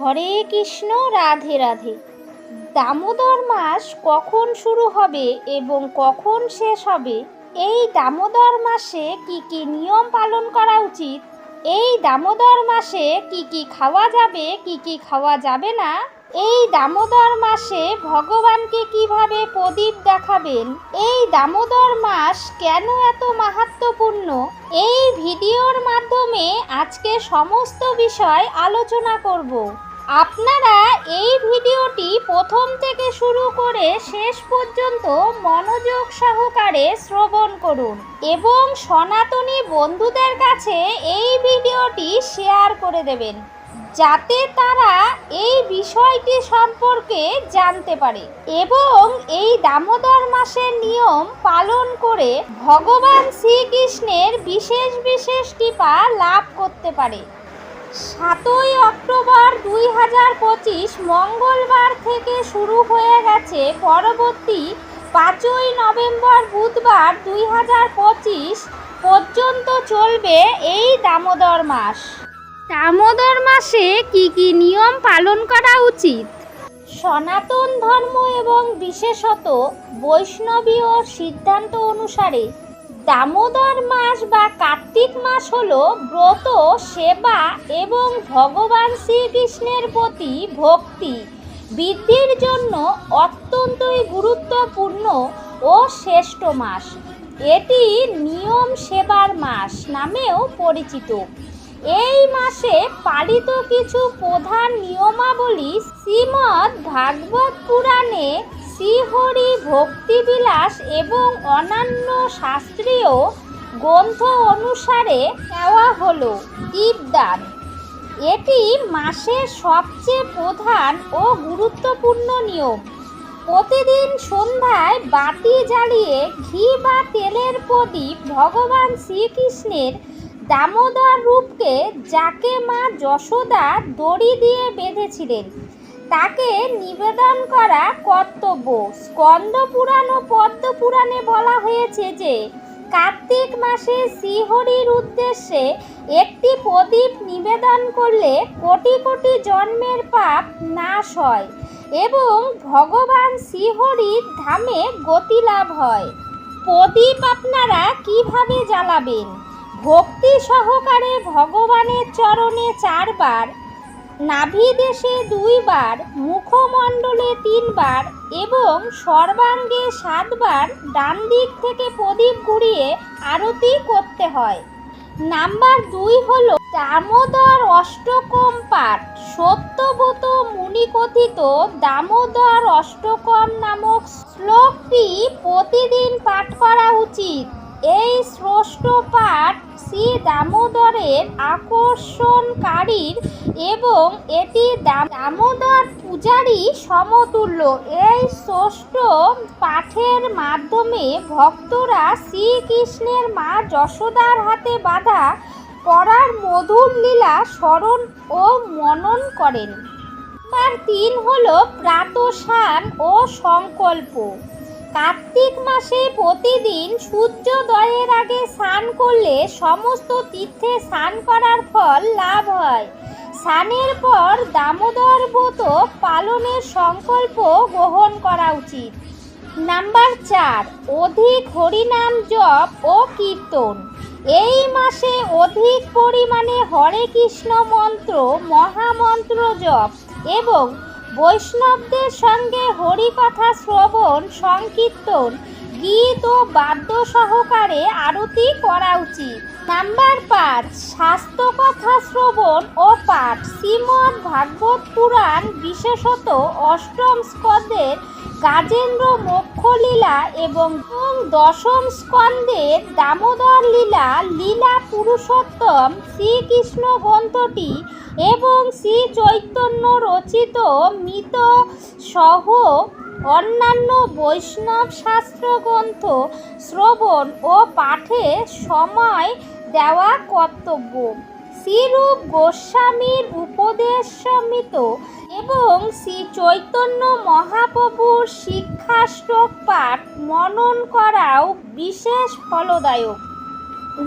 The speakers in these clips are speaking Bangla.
হরে কৃষ্ণ, রাধে রাধে। দামোদর মাস কখন শুরু হবে এবং কখন শেষ হবে? এই দামোদর মাসে কি কি নিয়ম পালন করা উচিত? এই দামোদর মাসে কি কি খাওয়া যাবে, কি কি খাওয়া যাবে না? এই দামোদর মাসে ভগবানকে কীভাবে প্রদীপ দেখাবেন? এই দামোদর মাস কেন এত মাহাত্মপূর্ণ? এই ভিডিওর মাধ্যমে আজকে সমস্ত বিষয় আলোচনা করব। আপনারা এই ভিডিওটি প্রথম থেকে শুরু করে শেষ পর্যন্ত মনোযোগ সহকারে শ্রবণ করুন এবং সনাতনী বন্ধুদের কাছে এই ভিডিওটি শেয়ার করে দেবেন, যাতে তারা এই বিষয়টি সম্পর্কে জানতে পারে এবং এই দামোদর মাসের নিয়ম পালন করে ভগবান শ্রীকৃষ্ণের বিশেষ বিশেষ কৃপা লাভ করতে পারে। সাতই অক্টোবর দুই হাজার পঁচিশ মঙ্গলবার থেকে শুরু হয়ে গেছে পরবর্তী পাঁচই নভেম্বর বুধবার দুই হাজার পঁচিশ পর্যন্ত চলবে এই দামোদর মাস। দামোদর মাসে কি কি নিয়ম পালন করা উচিত? সনাতন ধর্ম এবং বিশেষত বৈষ্ণবীয় সিদ্ধান্ত অনুসারে দামোদর মাস বা কার্তিক মাস হল ব্রত, সেবা এবং ভগবান শ্রীকৃষ্ণের প্রতি ভক্তি। বৃদ্ধির জন্য অত্যন্তই গুরুত্বপূর্ণ ও শ্রেষ্ঠ মাস। এটি নিয়ম সেবার মাস নামেও পরিচিত। এই মাসে পালিত কিছু প্রধান নিয়মাবলী শ্রীমদ্ ভাগবত পুরাণে শ্রীহরি ভক্তিবিলাস এবং অন্যান্য শাস্ত্রীয় গ্রন্থ অনুসারে দেওয়া হলো দীপদান এটি মাসের সবচেয়ে প্রধান ও গুরুত্বপূর্ণ নিয়ম। প্রতিদিন সন্ধ্যায় বাতি জ্বালিয়ে ঘি বা তেলের প্রদীপ ভগবান শ্রীকৃষ্ণের দামোদর রূপকে যাকে মা যশোদা দড়ি দিয়ে বেঁধেছিলেন। তাকে নিবেদন করা কর্তব্য। স্কন্দ পুরাণ ও পদ্ম পুরাণে বলা হয়েছে যে, কার্তিক মাসে শ্রীহরির উদ্দেশ্যে একটি প্রদীপ নিবেদন করলে কোটি কোটি জন্মের পাপ নাশ হয় এবং ভগবান শ্রীহরির ধামে গতি লাভ হয়। প্রদীপ আপনারা কীভাবে জ্বালাবেন? ভক্তি সহকারে ভগবানের চরণে চারবার নাভি দেশে দুইবার, মুখমণ্ডলে তিনবার এবং সর্বাঙ্গে সাতবার ডান দিক থেকে প্রদীপ ঘুরিয়ে আরতি করতে হয়। নাম্বার দুই হলো দামোদর অষ্টকম পাঠ। সত্যব্রত মুনিকথিত দামোদর অষ্টকম নামক শ্লোকটি প্রতিদিন পাঠ করা উচিত। এই ষষ্ঠ পাঠ শ্রী দামোদরের আকর্ষণকারীর এবং এটি দামোদর পূজারই সমতুল্য। এই ষষ্ঠ পাঠের মাধ্যমে ভক্তরা শ্রীকৃষ্ণের মা যশোদার হাতে বাঁধা পড়ার মধুর লীলা স্মরণ ও মনন করেন। নাম্বার তিন হল প্রাতঃস্নান ও সংকল্প। কার্তিক মাসে প্রতিদিন সূর্যোদয়ের আগে স্নান করলে সমস্ত তীর্থে স্নান করার ফল লাভ হয়। স্নানের পর দামোদর ব্রত পালনের সংকল্প গ্রহণ করা উচিত। নাম্বার চার, অধিক হরিনাম জপ ও কীর্তন। এই মাসে অধিক পরিমাণে হরে কৃষ্ণ মন্ত্র, মহামন্ত্র জপ এবং বৈষ্ণবদের সঙ্গে হরিকথা শ্রবণ, সংকীর্তন, গীত ও বাদ্য সহকারে আরতি করা উচিত। নাম্বার পাঁচ স্বাস্থ্য কথা শ্রবণ ও পাঠ। শ্রীমদ্ ভাগবত পুরাণ বিশেষত অষ্টম স্কন্দের গাজেন্দ্র মোক্ষ লীলা এবং দশম স্কন্দের দামোদর লীলা লীলা পুরুষোত্তম, শ্রীকৃষ্ণ গ্রন্থটি এবং শ্রী চৈতন্য রচিত মৃত সহ অন্যান্য বৈষ্ণব শাস্ত্র গ্রন্থ শ্রবণ ও পাঠে সময় দেওয়া কর্তব্য। শ্রীরূপ গোস্বামীর উপদেশমিত এবং শ্রী চৈতন্য মহাপ্রভুর শিক্ষাষ্টক পাঠ মনন করাও বিশেষ ফলদায়ক।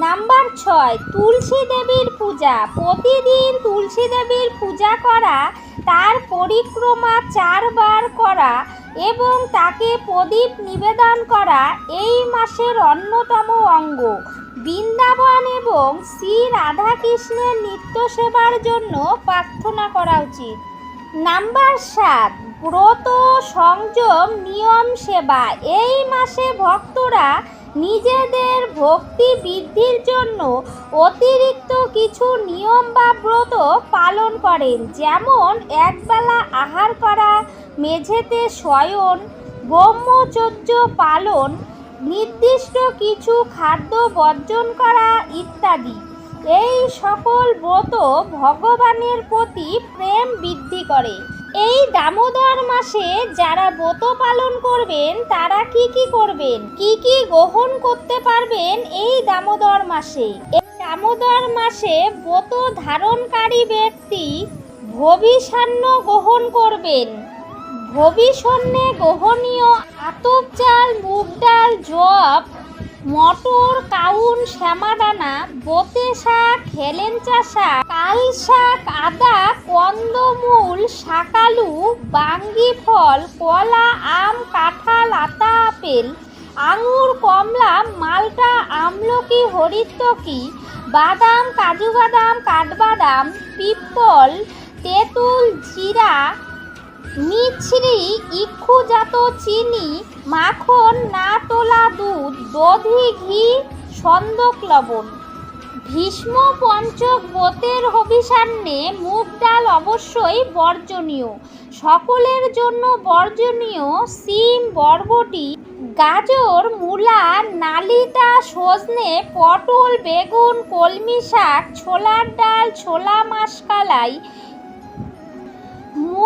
নাম্বার ছয়, তুলসী দেবীর পূজা। প্রতিদিন তুলসী দেবীর পূজা করা, তার পরিক্রমা চারবার করা এবং তাকে প্রদীপ নিবেদন করা এই মাসের অন্যতম অঙ্গ। বৃন্দাবন এবং শ্রী রাধাকৃষ্ণের নিত্য সেবার জন্য প্রার্থনা করা উচিত। নাম্বার সাত, ব্রত, সংযম, নিয়ম, সেবা। এই মাসে ভক্তরা নিজেদের ভক্তি বৃদ্ধির জন্য অতিরিক্ত কিছু নিয়ম বা ব্রত পালন করেন। যেমন, একবেলা আহার করা, মেঝেতে শয়ন, ব্রহ্মচর্য পালন, নির্দিষ্ট কিছু খাদ্য বর্জন করা ইত্যাদি। এই সকল ব্রত ভগবানের প্রতি প্রেম বৃদ্ধি করে। এই দামোদর মাসে যারা ব্রত পালন করবেন, তারা কি কি করবেন? কি কি গ্রহণ করতে পারবেন এই দামোদর মাসে? এই দামোদর মাসে ব্রত ধারণকারী ব্যক্তি ভবিষান্ন গ্রহণ করবেন। ভবিষণ্যে গ্রহণীয় আতপ চাল মুগ ডাল জব মটর, কাউন, শ্যামাদানা, বোতে শাক হেলেঞ্চা শাক কাল শাক, আদা, কন্দমূল, শাকালু, বাঙ্গি ফল, কলা, আম, কাঁঠাল, আতা, আপেল, আঙুর, কমলা, মালটা, আমলকি, হরিতকি, বাদাম, কাজু বাদাম, কাঠবাদাম, পিপল, তেঁতুল, জিরা মিছরি ইক্ষুজাত চিনি, মাখন না তোলা দুধ, দধি ঘি সন্দক লবণ। ভীষ্ম পঞ্চক বোতের হবিষান্নে মুগ ডাল অবশ্যই বর্জনীয়। সকলের জন্য বর্জনীয় সিম, বরবটি, গাজর, মূলা, নালিতা, সজনে, পটল, বেগুন, কলমি শাক, ছোলার ডাল, ছোলা মাসকালাই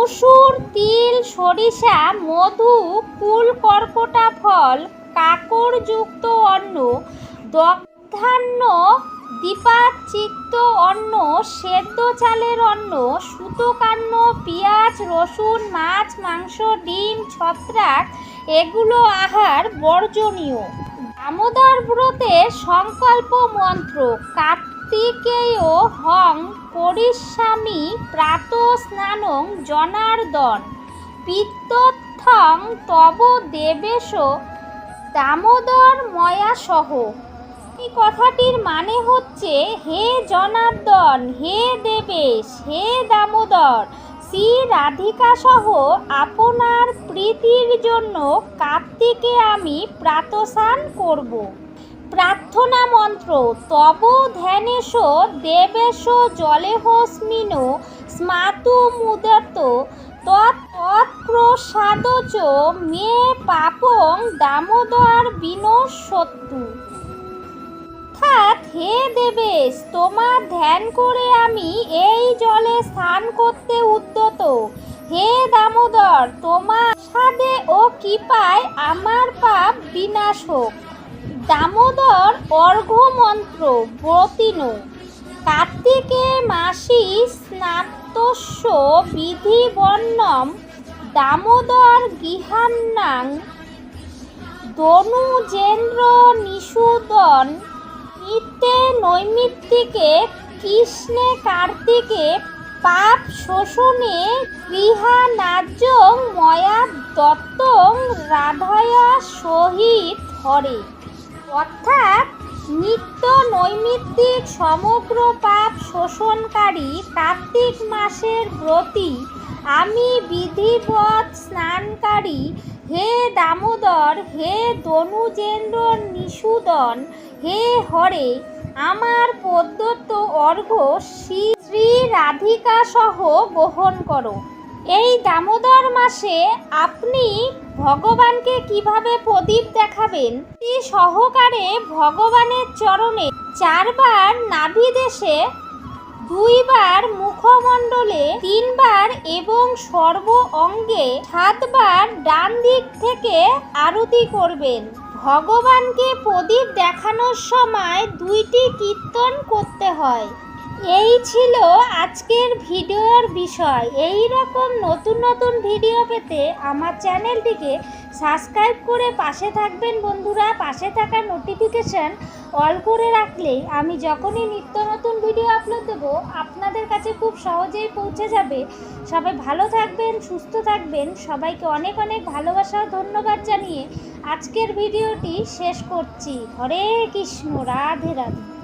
মুসুর তিল, সরিষা, মধু কুল কর্কটা ফল কাকড়যুক্ত অন্ন দগ্ধান্য দীপাচিত্ত অন্ন, সেদ্ধ চালের অন্ন, সুতোকান্ন, পেঁয়াজ, রসুন, মাছ, মাংস, ডিম, ছত্রাক, এগুলো আহার বর্জনীয়। দামোদর ব্রতের সংকল্প মন্ত্র কার্তিকেয় হং করিষ্যামি প্রাত স্নানং জনার্দন। পিত্তথং তব দেবেশ দামোদর ময়াসহ এই কথাটির মানে হচ্ছে, হে জনার্দন, হে দেবেশ, হে দামোদর শ্রী রাধিকা সহ আপনার প্রীতির জন্য কার্তিকে আমি প্রাতসান করব। প্রার্থনা মন্ত্র, তব ধ্যানেশ, দেবেশ, জলেহস্মিন, স্মাতু মুদত তৎপ্রসাদচ, মে পাপং দামোদর বিনশত্তু। অর্থাৎ হে দেবেশ, তোমার ধ্যান করে আমি এই জলে স্নান করতে উদ্যত। হে দামোদর, তোমার সাদে ও কৃপায় আমার পাপ বিনাশ হোক। দামোদর অর্ঘ্য মন্ত্র ব্রতিন। কার্তিকে মাসি স্নাতস্য বিধি বর্ণম দামোদর গৃহান্নাং দনুজেন্দ্র নিষুদন নিত্যে নৈমিত্তিকে কৃষ্ণে কার্তিকে পাপ শোষণে গৃহানাজ্যং ময়া দত্তং রাধায়া সহিত হরে। অর্থাৎ নিত্য নৈমিত্তিক সমগ্র পাপ শোষণকারী কার্তিক মাসের ব্রতী, আমি বিধিবৎ স্নানকারী, হে দামোদর, হে দনুজেন্দ্র নিষুদন হে হরে, আমার প্রদত্ত অর্ঘ্য শ্রী শ্রী রাধিকা সহ গ্রহণ করো। এই দামোদর মাসে আপনি ভগবানকে কীভাবে প্রদীপ দেখাবেন? সহকারে ভগবানের চরণে চারবার নাভিদেশে দুইবার মুখমণ্ডলে, তিনবার এবং সর্ব অঙ্গে সাতবার ডান দিক থেকে আরতি করবেন। ভগবানকে প্রদীপ দেখানোর সময় দুইটি কীর্তন করতে হয়। এই ছিল আজকের ভিডিওর বিষয়। এই রকম নতুন নতুন ভিডিও পেতে আমার চ্যানেলটিকে সাবস্ক্রাইব করে পাশে থাকবেন বন্ধুরা। পাশে থাকা নোটিফিকেশন অল করে রাখলে আমি যখনই নিত্য নতুন ভিডিও আপলোড দেবো, আপনাদের কাছে খুব সহজেই পৌঁছে যাবে। সবাই ভালো থাকবেন, সুস্থ থাকবেন। সবাইকে অনেক অনেক ভালোবাসা ও ধন্যবাদ জানিয়ে আজকের ভিডিওটি শেষ করছি। হরে কৃষ্ণ, রাধে রাধে।